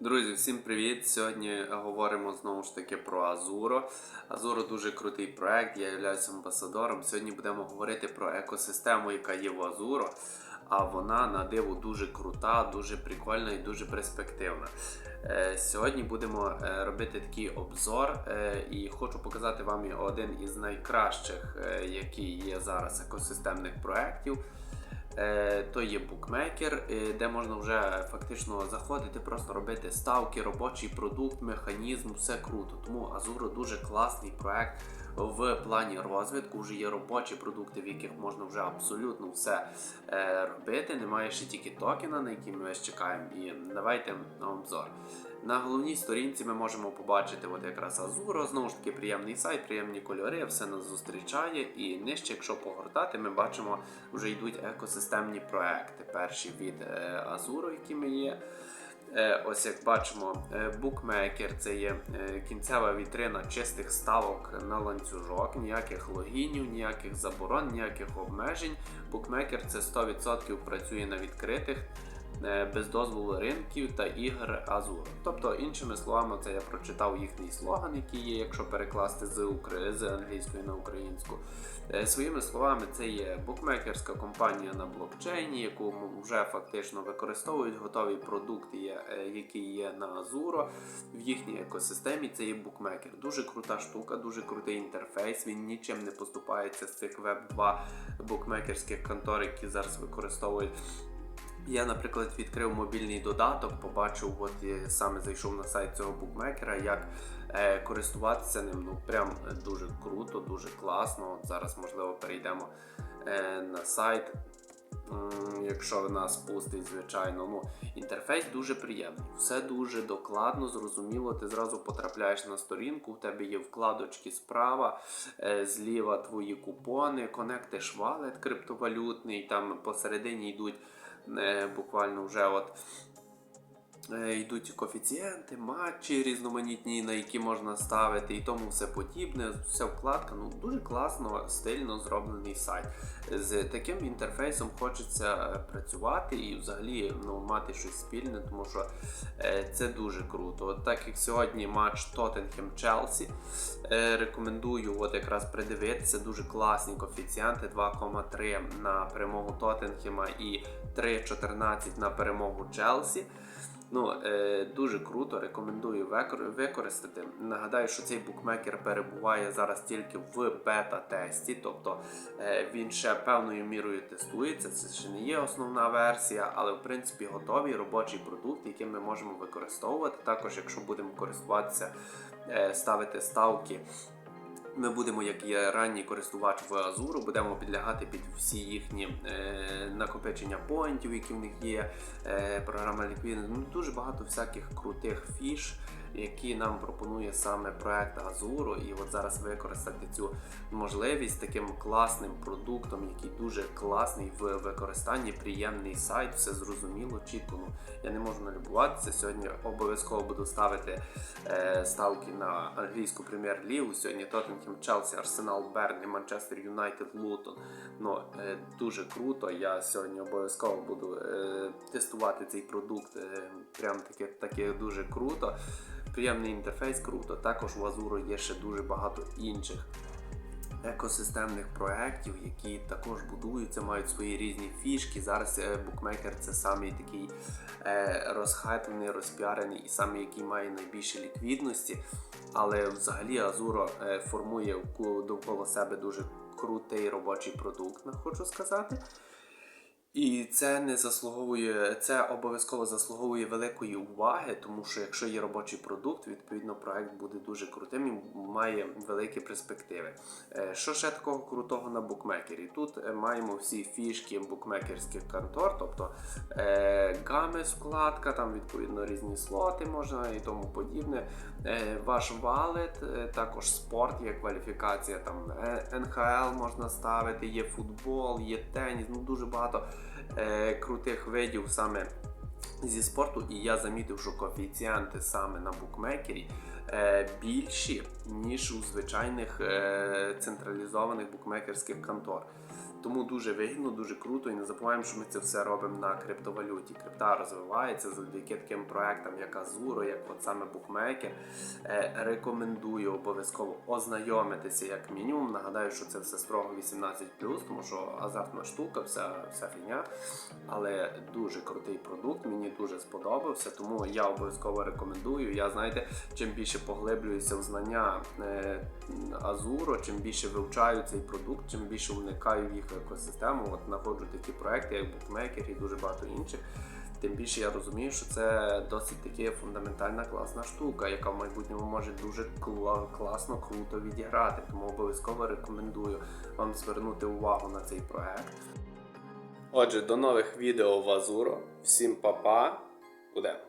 Друзі, всім привіт! Сьогодні говоримо знову ж таки про Азуро. Азуро дуже крутий проект, я являюся амбасадором. Сьогодні будемо говорити про екосистему, яка є в Азуро. А вона на диво дуже крута, дуже прикольна і дуже перспективна. Е, Сьогодні будемо е, робити такий обзор е, і хочу показати вам один із найкращих, які є зараз екосистемних проєктів. Е, То є букмекер, е, де можна вже фактично заходити, просто робити ставки, робочий продукт, механізм, все круто. Тому Азуро дуже класний проект в плані розвитку. Вже є робочі продукти, в яких можна вже абсолютно все е, робити. Немає ще тільки токена, на який ми чекаємо. І давайте обзор. На головній сторінці ми можемо побачити от якраз Азуро, знову ж таки приємний сайт, приємні кольори, все нас зустрічає. І нижче, якщо погортати, ми бачимо, вже йдуть екосистемні проекти. Перші від е, Азуро, якими є. Е, Ось як бачимо, е, букмекер це є е, кінцева вітрина чистих ставок на ланцюжок, ніяких логінів, ніяких заборон, ніяких обмежень. Букмекер це 100% працює на відкритих. Е, Без дозволу ринків та ігор Азур. Тобто, іншими словами, це я прочитав їхній слоган, який є, якщо перекласти з, укр... з англійської на українську. Е, Своїми словами, це є букмекерська компанія на блокчейні, яку вже фактично використовують готові продукти, е, які є на Азуро в їхній екосистемі. Це є букмекер. Дуже крута штука, дуже крутий інтерфейс. Він нічим не поступається з цих веб 2 букмекерських контор, які зараз використовують. Я, наприклад, відкрив мобільний додаток, побачив, от я саме зайшов на сайт цього букмекера, як е, користуватися ним. Ну прям дуже круто, дуже класно. От зараз, можливо, перейдемо е, на сайт. Якщо вона спустить, звичайно, ну інтерфейс дуже приємний, все дуже докладно, зрозуміло. Ти зразу потрапляєш на сторінку, в тебе є вкладочки справа, е, зліва твої купони, конектиш валет криптовалютний, там посередині йдуть е, буквально вже от. Е, Йдуть коефіцієнти, матчі різноманітні, на які можна ставити, і тому все подібне. Вся вкладка ну дуже класно, стильно зроблений сайт. З таким інтерфейсом хочеться е, працювати і взагалі ну, мати щось спільне, тому що е, це дуже круто. От так як сьогодні матч Тоттенхем Челсі, е, рекомендую от якраз придивитися дуже класні коефіцієнти 2,3 на перемогу Тоттенхема і 3,14 на перемогу Челсі. Ну, е, дуже круто, рекомендую використати. Нагадаю, що цей букмекер перебуває зараз тільки в бета-тесті, тобто е, він ще певною мірою тестується. Це ще не є основна версія, але в принципі готовий робочий продукт, який ми можемо використовувати. Також, якщо будемо користуватися, е, ставити ставки. Ми будемо, як і ранній користувач в Азуру, будемо підлягати під всі їхні е, накопичення поінтів, які в них є, е, програма ліквідності. Ну, дуже багато всяких крутих фіш, які нам пропонує саме проект Азуру. І от зараз використати цю можливість таким класним продуктом, який дуже класний в використанні, приємний сайт, все зрозуміло, чітко. Ну, я не можу налюбуватися. Сьогодні обов'язково буду ставити е, ставки на англійську прем'єр-лігу. Сьогодні Тоттенхем, Челсі, Арсенал, Берні, Манчестер Юнайтед, Лутон. Ну, е, дуже круто. Я сьогодні обов'язково буду е, тестувати цей продукт. Е, прям таке, таке дуже круто. Приємний інтерфейс, круто. Також у Азуру є ще дуже багато інших екосистемних проєктів, які також будуються, мають свої різні фішки. Зараз е, букмекер це самий такий е, розхайплений, розпіарений і самий, який має найбільше ліквідності. Але взагалі Азуро е, формує довкола себе дуже крутий робочий продукт, хочу сказати. І це не заслуговує, це обов'язково заслуговує великої уваги, тому що якщо є робочий продукт, відповідно проект буде дуже крутим і має великі перспективи. Е, Що ще такого крутого на букмекері? Тут е, маємо всі фішки букмекерських контор, тобто е, гами вкладка, там відповідно різні слоти можна і тому подібне. Ваш валет, також спорт, є кваліфікація, там НХЛ можна ставити, є футбол, є теніс, ну дуже багато е, крутих видів саме зі спорту. І я замітив, що коефіцієнти саме на букмекері більші, ніж у звичайних е, централізованих букмекерських контор. Тому дуже вигідно, дуже круто. І не забуваємо, що ми це все робимо на криптовалюті. Крипта розвивається завдяки таким проектам, як Азуро, як от саме букмекер. Е, Рекомендую обов'язково ознайомитися як мінімум. Нагадаю, що це все строго 18+, тому що азартна штука, вся, вся фігня. Але дуже крутий продукт, мені дуже сподобався, тому я обов'язково рекомендую. Я знаєте, чим більше поглиблююся в знання е, Азуро, чим більше вивчаю цей продукт, чим більше вникаю в їх екосистему. От знаходжу такі проекти, як букмекер і дуже багато інших. Тим більше я розумію, що це досить таки фундаментальна класна штука, яка в майбутньому може дуже класно, круто відіграти. Тому обов'язково рекомендую вам звернути увагу на цей проект. Отже, до нових відео в Азуро. Всім па-па. Буде.